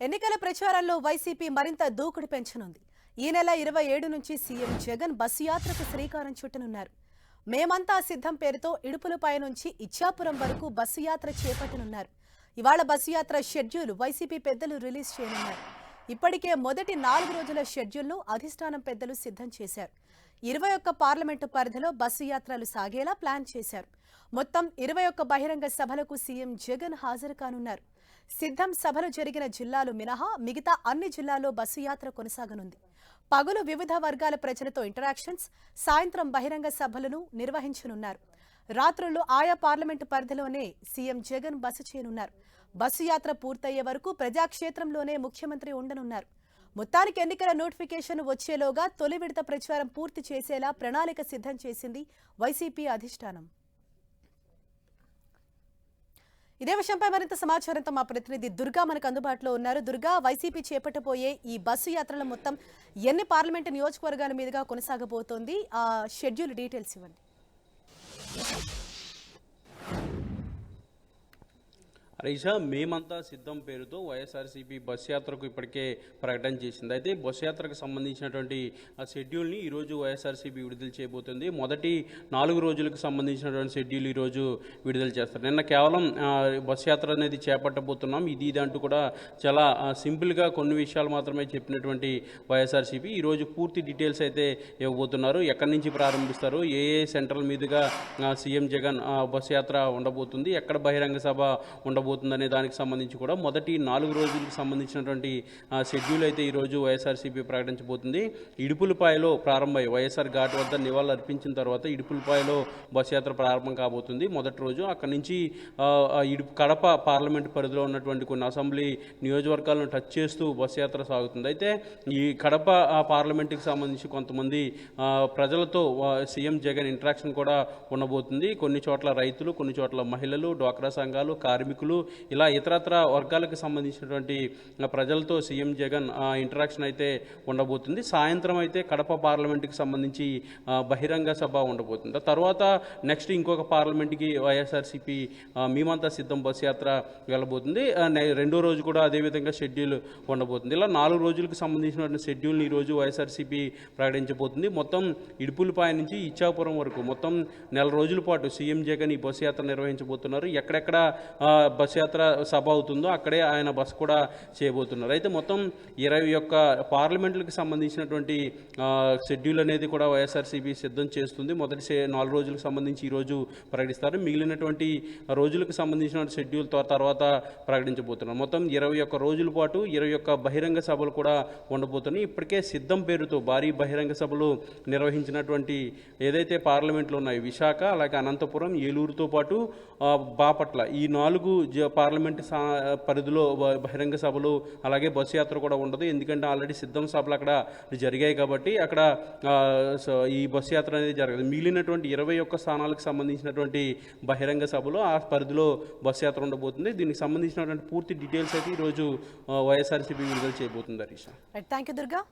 ఎన్నికల ప్రచారంలో వైసీపీ మరింత దూకుడు పెంచనుంది. ఈ నెల ఇరవై ఏడు నుంచి సీఎం జగన్ బస్సు యాత్రకు శ్రీకారం చుట్టనున్నారు. మేమంతా సిద్ధం పేరుతో ఇడుపులపై నుంచి ఇచ్చాపురం వరకు బస్సు యాత్ర చేపట్టనున్నారు. ఇవాళ బస్సు యాత్ర షెడ్యూల్ వైసీపీ పెద్దలు రిలీజ్ చేయనున్నారు. ఇప్పటికే మొదటి నాలుగు రోజుల షెడ్యూల్ను అధిష్టానం పెద్దలు సిద్ధం చేశారు. ఇరవై ఒక్క పార్లమెంటు పరిధిలో బస్సు యాత్రలు సాగేలా ప్లాన్ చేశారు. మొత్తం ఇరవై ఒక్క బహిరంగ సభలకు సీఎం జగన్ హాజరు కానున్నారు. సిద్ధం సభలు జరిగిన జిల్లాలు మినహా మిగతా అన్ని జిల్లాల్లో బస్సు యాత్ర కొనసాగనుంది. పగులు వివిధ వర్గాల ప్రజలతో ఇంటరాక్షన్స్ సాయంత్రం బహిరంగ సభలను నిర్వహించనున్నారు. రాత్రుల్లో ఆయా పార్లమెంటు పరిధిలోనే సీఎం జగన్ బస చేయనున్నారు. బస్సు యాత్ర పూర్తయ్యే వరకు ప్రజాక్షేత్రంలోనే ముఖ్యమంత్రి ఉండనున్నారు. మొత్తానికి ఎన్నికల నోటిఫికేషన్ వచ్చేలోగా తొలి విడత ప్రచారం పూర్తి చేసేలా ప్రణాళిక సిద్ధం చేసింది వైసీపీ అధిష్టానం. ఇదే విషయంపై మరింత సమాచారంతో మా ప్రతినిధి దుర్గా మనకు అందుబాటులో ఉన్నారు. దుర్గా వైసీపీ చేపట్టబోయే ఈ బస్సు యాత్రల మొత్తం ఎన్ని పార్లమెంటు నియోజకవర్గాల మీదుగా కొనసాగబోతోంది? ఆ షెడ్యూల్ డీటెయిల్స్ ఇవ్వండి. Yeah. రైషా మేమంతా సిద్ధం పేరుతో వైఎస్ఆర్సీపీ బస్ యాత్రకు ఇప్పటికే ప్రకటన చేసింది. అయితే బస్ యాత్రకు సంబంధించినటువంటి షెడ్యూల్ని ఈరోజు వైఎస్ఆర్సీపీ విడుదల చేయబోతుంది. మొదటి నాలుగు రోజులకు సంబంధించినటువంటి షెడ్యూల్ ఈరోజు విడుదల చేస్తారు. నిన్న కేవలం బస్ యాత్ర అనేది చేపట్టబోతున్నాం. ఇది ఇదంటూ కూడా చాలా సింపుల్గా కొన్ని విషయాలు మాత్రమే చెప్పినటువంటి వైఎస్ఆర్సీపీ. ఈరోజు పూర్తి డీటెయిల్స్ అయితే ఇవ్వబోతున్నారు. ఎక్కడి నుంచి ప్రారంభిస్తారు? ఏ ఏ సెంట్రల్ మీదుగా సీఎం జగన్ బస్ యాత్ర ఉండబోతుంది? ఎక్కడ బహిరంగ సభ ఉండబోతుంది? అనే దానికి సంబంధించి కూడా మొదటి నాలుగు రోజులకు సంబంధించినటువంటి షెడ్యూల్ అయితే ఈరోజు వైఎస్ఆర్సీపీ ప్రకటించబోతుంది. ఇడుపులపాయలో ప్రారంభమై వైఎస్ఆర్ ఘాట్ వద్ద నివాళులు అర్పించిన తర్వాత ఇడుపులపాయలో బస్ యాత్ర ప్రారంభం కాబోతుంది. మొదటి రోజు అక్కడి నుంచి ఇడుపు కడప పార్లమెంట్ పరిధిలో ఉన్నటువంటి కొన్ని అసెంబ్లీ నియోజకవర్గాలను టచ్ చేస్తూ బస్ యాత్ర సాగుతుంది. అయితే ఈ కడప ఆ, పార్లమెంట్కి సంబంధించి కొంతమంది ప్రజలతో సీఎం జగన్ ఇంటరాక్షన్ కూడా ఉండబోతుంది. కొన్ని చోట్ల రైతులు కొన్ని చోట్ల మహిళలు డ్వాక్రా సంఘాలు కార్మికులు ఇలా ఇతరత్ర వర్గాలకు సంబంధించినటువంటి ప్రజలతో సీఎం జగన్ ఇంటరాక్షన్ అయితే ఉండబోతుంది. సాయంత్రం అయితే కడప పార్లమెంట్కి సంబంధించి బహిరంగ సభ ఉండబోతుంది. తర్వాత నెక్స్ట్ ఇంకొక పార్లమెంట్కి వైఎస్ఆర్సీపీ ఆ, మేమంతా సిద్ధం బస్ యాత్ర వెళ్ళబోతుంది. రెండో రోజు కూడా అదేవిధంగా షెడ్యూల్ ఉండబోతుంది. ఇలా నాలుగు రోజులకు సంబంధించినటువంటి షెడ్యూల్ని ఈరోజు వైఎస్ఆర్సీపీ ప్రకటించబోతుంది. మొత్తం ఇడుపులపాయ నుంచి ఇచ్చాపురం వరకు మొత్తం నెల రోజుల పాటు సీఎం జగన్ ఈ బస్సు యాత్ర నిర్వహించబోతున్నారు. ఎక్కడెక్కడ బస్ బస్సు యాత్ర సభ అవుతుందో అక్కడే ఆయన బస్ కూడా చేయబోతున్నారు. అయితే మొత్తం ఇరవై ఒక్క పార్లమెంట్లకు సంబంధించినటువంటి షెడ్యూల్ అనేది కూడా వైఎస్ఆర్సీపీ సిద్ధం చేస్తుంది. మొదటి నాలుగు రోజులకు సంబంధించి ఈరోజు ప్రకటిస్తారు. మిగిలినటువంటి రోజులకు సంబంధించిన షెడ్యూల్ తో- తర్వాత ప్రకటించబోతున్నారు. మొత్తం ఇరవై ఒక్క రోజుల పాటు ఇరవై ఒక్క బహిరంగ సభలు కూడా ఉండబోతున్నాయి. ఇప్పటికే సిద్ధం పేరుతో భారీ బహిరంగ సభలు నిర్వహించినటువంటి ఏదైతే పార్లమెంట్లు ఉన్నాయో విశాఖ అలాగే అనంతపురం ఏలూరుతో పాటు బాపట్ల ఈ నాలుగు జ- పార్లమెంట్ పరిధిలో బహిరంగ సభలు అలాగే బస్సు యాత్ర కూడా ఉండదు. ఎందుకంటే ఆల్రెడీ సిద్ధం సభలు అక్కడ జరిగాయి కాబట్టి అక్కడ ఈ బస్సు యాత్ర అనేది జరగదు. మిగిలినటువంటి ఇరవై ఒక్క స్థానాలకు సంబంధించినటువంటి బహిరంగ సభలు ఆ పరిధిలో బస్సు యాత్ర ఉండబోతుంది. దీనికి సంబంధించినటువంటి పూర్తి డీటెయిల్స్ అయితే ఈరోజు వైఎస్ఆర్సీపీ విడుదల చేయబోతుంది హరీష్ థ్యాంక్ యూ దుర్గా